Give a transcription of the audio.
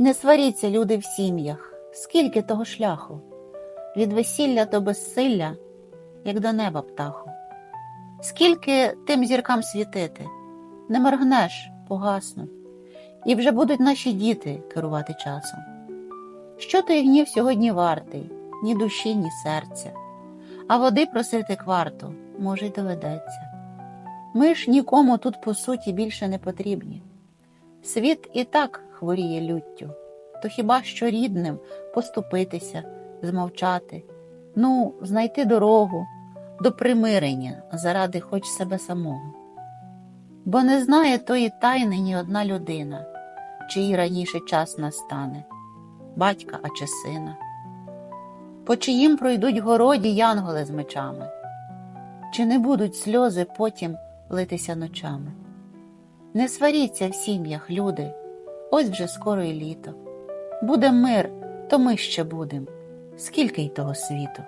Не сваріться, люди в сім'ях, скільки того шляху, від весілля до безсилля, як до неба птаху. Скільки тим зіркам світити, не моргнеш, погаснуть, і вже будуть наші діти керувати часом. Що той гнів сьогодні вартий, ні душі, ні серця, а води просити кварту, може, й доведеться. Ми ж нікому тут по суті більше не потрібні. Світ і так хворіє люттю, то хіба що рідним поступитися, змовчати, ну, знайти дорогу до примирення заради хоч себе самого. Бо не знає тої тайни ні одна людина, чиї раніше час настане, батька а чи сина, по чиїм пройдуть городі янголи з мечами, чи не будуть сльози потім литися ночами. Не сваріться в сім'ях, люди, ось вже скоро і літо. Буде мир, то ми ще будем, скільки й того світу.